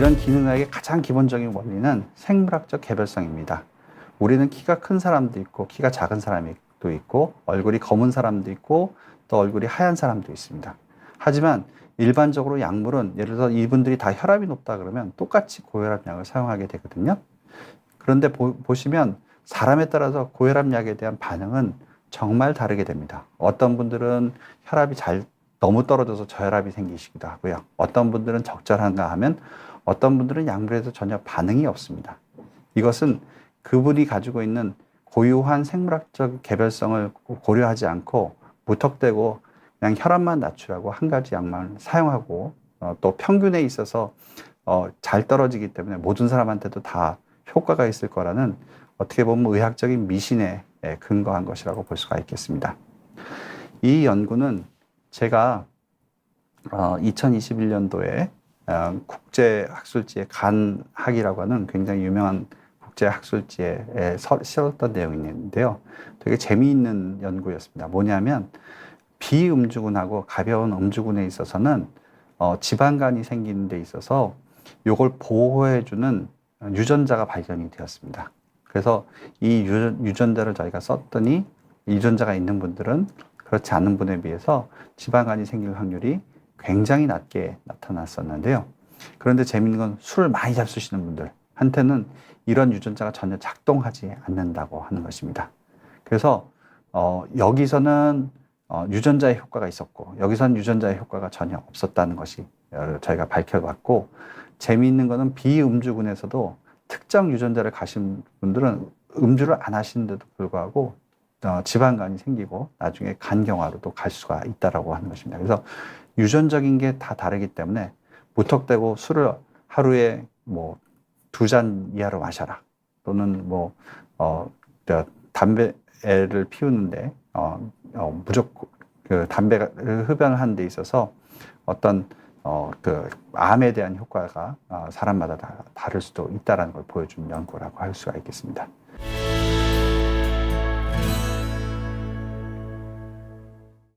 이런 기능학의 가장 기본적인 원리는 생물학적 개별성입니다. 우리는 키가 큰 사람도 있고 키가 작은 사람도 있고 얼굴이 검은 사람도 있고 또 얼굴이 하얀 사람도 있습니다. 하지만 일반적으로 약물은 예를 들어 이분들이 다 혈압이 높다 그러면 똑같이 고혈압 약을 사용하게 되거든요. 그런데 보, 보시면 사람에 따라서 고혈압 약에 대한 반응은 정말 다르게 됩니다. 어떤 분들은 혈압이 잘 너무 떨어져서 저혈압이 생기시기도 하고요. 어떤 분들은 적절한가 하면 어떤 분들은 약물에도 전혀 반응이 없습니다. 이것은 그분이 가지고 있는 고유한 생물학적 개별성을 고려하지 않고 무턱대고 그냥 혈압만 낮추라고 한 가지 약만 사용하고 어, 또 평균에 있어서 어, 잘 떨어지기 때문에 모든 사람한테도 다 효과가 있을 거라는 어떻게 보면 의학적인 미신에 예, 근거한 것이라고 볼 수가 있겠습니다. 이 연구는 제가 어, 2021년도에 어, 국제학술지의 간학이라고 하는 굉장히 유명한 국제학술지에 서- 실었던 내용이 있는데요. 되게 재미있는 연구였습니다. 뭐냐면 비음주군하고 가벼운 음주군에 있어서는 어, 지방간이 생기는 데 있어서 요걸 보호해주는 유전자가 발견이 되었습니다. 그래서 이 유, 유전자를 저희가 썼더니 유전자가 있는 분들은 그렇지 않은 분에 비해서 지방간이 생길 확률이 굉장히 낮게 나타났었는데요. 그런데 재밌는 건술 많이 잡수시는 분들한테는 이런 유전자가 전혀 작동하지 않는다고 하는 것입니다. 그래서 어, 여기서는 어, 유전자의 효과가 있었고 여기서는 유전자의 효과가 전혀 없었다는 것이 어, 저희가 밝혀봤고 재미있는 거는 비음주군에서도 특정 유전자를 가신 분들은 음주를 안 하시는데도 불구하고 어, 지방간이 생기고 나중에 간경화로도 갈 수가 있다라고 하는 것입니다. 그래서 유전적인 게 다 다르기 때문에 무턱대고 술을 하루에 뭐 두 잔 이하로 마셔라 또는 뭐 어, 저 담배를 피우는데 어, 어, 무조건 그 담배를 흡연하는 데 있어서 어떤 어, 그 암에 대한 효과가 어, 사람마다 다 다를 수도 있다라는 걸 보여준 연구라고 할 수가 있겠습니다.